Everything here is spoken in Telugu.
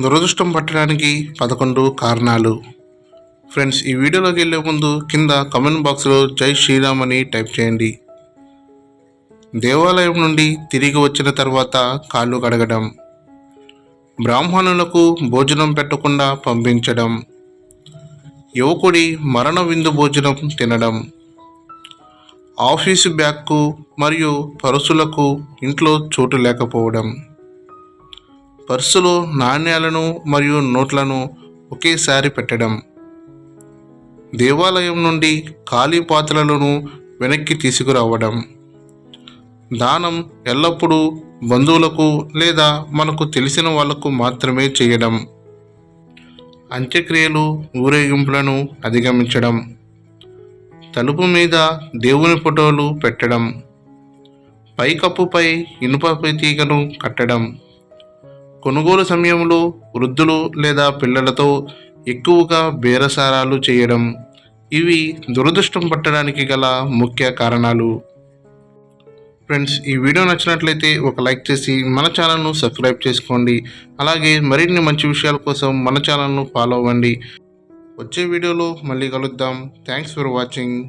దురదృష్టం పట్టడానికి పదకొండు కారణాలు. ఫ్రెండ్స్ ఈ వీడియోలోకి వెళ్ళే ముందు కింద కమెంట్ బాక్స్లో జై శ్రీరామ్ అని టైప్ చేయండి. దేవాలయం నుండి తిరిగి వచ్చిన తర్వాత కాళ్ళు కడగడం. బ్రాహ్మణులకు భోజనం పెట్టకుండా పంపించడం. యువకుడి మరణ విందు భోజనం తినడం. ఆఫీసు బ్యాగ్కు మరియు పరుసులకు ఇంట్లో చోటు లేకపోవడం. పర్సులో నాణ్యాలను మరియు నోట్లను ఒకేసారి పెట్టడం. దేవాలయం నుండి ఖాళీ పాత్రలను వెనక్కి తీసుకురావడం. దానం ఎల్లప్పుడూ బంధువులకు లేదా మనకు తెలిసిన వాళ్ళకు మాత్రమే చేయడం. అంత్యక్రియలు ఊరేగింపులను అధిగమించడం. తలుపు మీద దేవుని ఫోటోలు పెట్టడం. పైకప్పుపై ఇనుప తీగను కట్టడం. కొనుగోలు సమయంలో వృద్ధులు లేదా పిల్లలతో ఎక్కువగా బేరసారాలు చేయడం ఇవి దురదృష్టం పట్టడానికి గల ముఖ్య కారణాలు. ఫ్రెండ్స్ ఈ వీడియో నచ్చినట్లయితే ఒక లైక్ చేసి మన ఛానల్ను సబ్స్క్రైబ్ చేసుకోండి. అలాగే మరిన్ని మంచి విషయాల కోసం మన ఛానల్ను ఫాలో అవ్వండి. వచ్చే వీడియోలో మళ్ళీ కలుద్దాం. Thanks for watching.